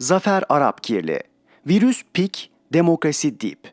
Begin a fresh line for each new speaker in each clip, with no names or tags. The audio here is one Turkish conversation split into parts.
Zafer Arapkirli Virüs pik, demokrasi dip.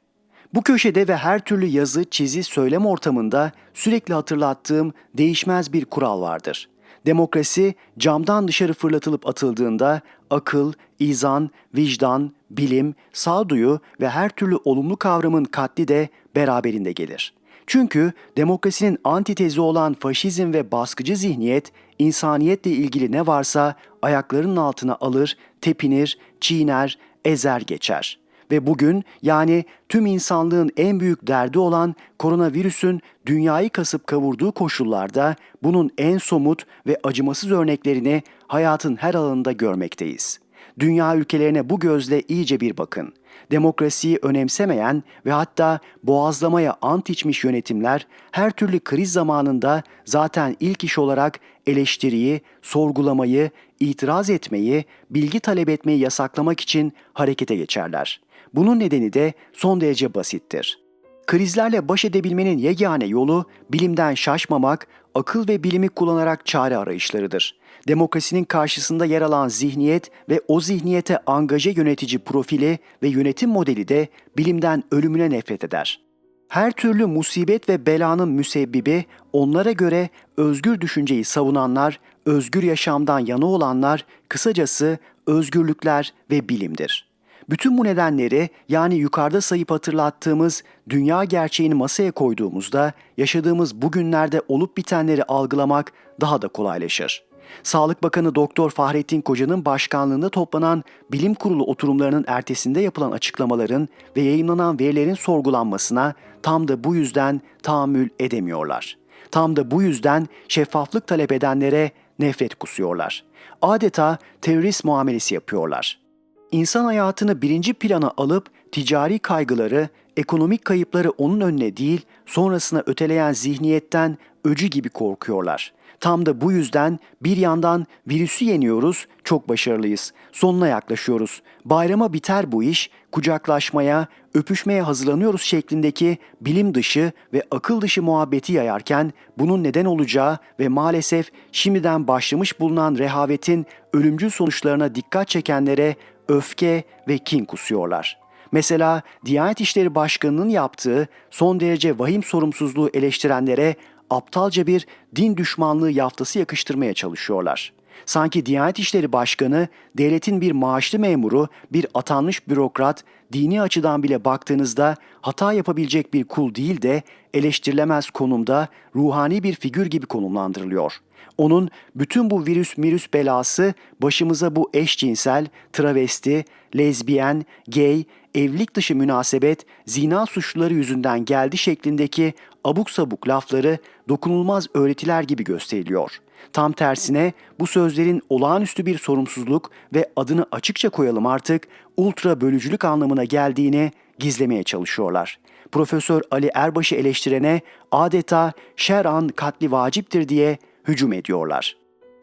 Bu köşede ve her türlü yazı, çizi, söylem ortamında sürekli hatırlattığım değişmez bir kural vardır. Demokrasi camdan dışarı fırlatılıp atıldığında akıl, izan, vicdan, bilim, sağduyu ve her türlü olumlu kavramın katli de beraberinde gelir. Çünkü demokrasinin antitezi olan faşizm ve baskıcı zihniyet insaniyetle ilgili ne varsa ayaklarının altına alır, tepinir, çiğner, ezer geçer. Ve bugün yani tüm insanlığın en büyük derdi olan koronavirüsün dünyayı kasıp kavurduğu koşullarda bunun en somut ve acımasız örneklerini hayatın her alanında görmekteyiz. Dünya ülkelerine bu gözle iyice bir bakın. Demokrasiyi önemsemeyen ve hatta boğazlamaya ant içmiş yönetimler her türlü kriz zamanında zaten ilk iş olarak eleştiriyi, sorgulamayı, itiraz etmeyi, bilgi talep etmeyi yasaklamak için harekete geçerler. Bunun nedeni de son derece basittir. Krizlerle baş edebilmenin yegane yolu bilimden şaşmamak, akıl ve bilimi kullanarak çare arayışlarıdır. Demokrasinin karşısında yer alan zihniyet ve o zihniyete angaje yönetici profili ve yönetim modeli de bilimden ölümüne nefret eder. Her türlü musibet ve belanın müsebbibi onlara göre özgür düşünceyi savunanlar, özgür yaşamdan yana olanlar, kısacası özgürlükler ve bilimdir. Bütün bu nedenleri yani yukarıda sayıp hatırlattığımız dünya gerçeğini masaya koyduğumuzda yaşadığımız bugünlerde olup bitenleri algılamak daha da kolaylaşır. Sağlık Bakanı Doktor Fahrettin Koca'nın başkanlığında toplanan bilim kurulu oturumlarının ertesinde yapılan açıklamaların ve yayınlanan verilerin sorgulanmasına tam da bu yüzden tahammül edemiyorlar. Tam da bu yüzden şeffaflık talep edenlere nefret kusuyorlar. Adeta terörist muamelesi yapıyorlar. İnsan hayatını birinci plana alıp ticari kaygıları, ekonomik kayıpları onun önüne değil, sonrasına öteleyen zihniyetten öcü gibi korkuyorlar. Tam da bu yüzden bir yandan virüsü yeniyoruz, çok başarılıyız. Sonuna yaklaşıyoruz. Bayrama biter bu iş, kucaklaşmaya, öpüşmeye hazırlanıyoruz şeklindeki bilim dışı ve akıl dışı muhabbeti yayarken bunun neden olacağı ve maalesef şimdiden başlamış bulunan rehavetin ölümcül sonuçlarına dikkat çekenlere öfke ve kin kusuyorlar. Mesela Diyanet İşleri Başkanı'nın yaptığı son derece vahim sorumsuzluğu eleştirenlere aptalca bir din düşmanlığı yaftası yakıştırmaya çalışıyorlar. Sanki Diyanet İşleri Başkanı devletin bir maaşlı memuru, bir atanmış bürokrat, dini açıdan bile baktığınızda hata yapabilecek bir kul değil de eleştirilemez konumda ruhani bir figür gibi konumlandırılıyor. Onun bütün bu virüs mirüs belası başımıza bu eşcinsel, travesti, lezbiyen, gay, evlilik dışı münasebet, zina suçluları yüzünden geldi şeklindeki abuk sabuk lafları dokunulmaz öğretiler gibi gösteriliyor. Tam tersine bu sözlerin olağanüstü bir sorumsuzluk ve adını açıkça koyalım artık ultra bölücülük anlamına geldiğini gizlemeye çalışıyorlar. Profesör Ali Erbaş'ı eleştirene adeta şer'an katli vaciptir diye hücum ediyorlar.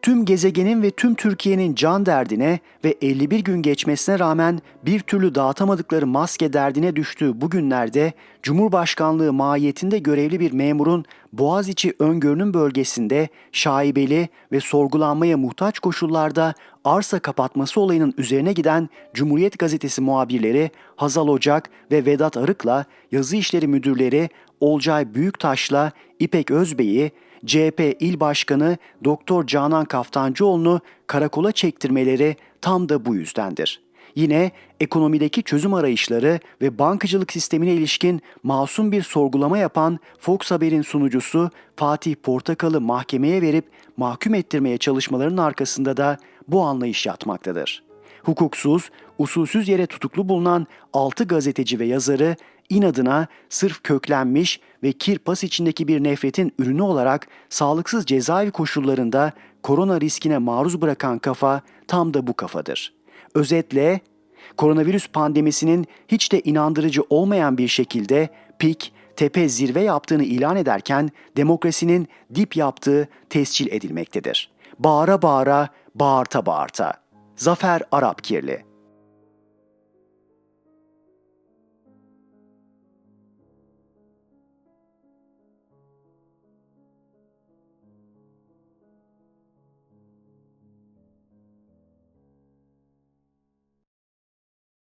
Tüm gezegenin ve tüm Türkiye'nin can derdine ve 51 gün geçmesine rağmen bir türlü dağıtamadıkları maske derdine düştüğü bu günlerde Cumhurbaşkanlığı mahiyetinde görevli bir memurun Boğaziçi öngörünün bölgesinde şaibeli ve sorgulanmaya muhtaç koşullarda arsa kapatması olayının üzerine giden Cumhuriyet Gazetesi muhabirleri Hazal Ocak ve Vedat Arık'la yazı işleri müdürleri Olcay Büyüktaş'la İpek Özbey'i CHP İl Başkanı Doktor Canan Kaftancıoğlu'nu karakola çektirmeleri tam da bu yüzdendir. Yine ekonomideki çözüm arayışları ve bankacılık sistemine ilişkin masum bir sorgulama yapan Fox Haber'in sunucusu Fatih Portakal'ı mahkemeye verip mahkum ettirmeye çalışmalarının arkasında da bu anlayış yatmaktadır. Hukuksuz, usulsüz yere tutuklu bulunan 6 gazeteci ve yazarı inadına sırf köklenmiş ve kirpas içindeki bir nefretin ürünü olarak sağlıksız cezaevi koşullarında korona riskine maruz bırakan kafa tam da bu kafadır. Özetle koronavirüs pandemisinin hiç de inandırıcı olmayan bir şekilde pik, tepe zirve yaptığını ilan ederken demokrasinin dip yaptığı tescil edilmektedir. Bağıra bağıra, bağırta bağırta. Zafer Arapkirli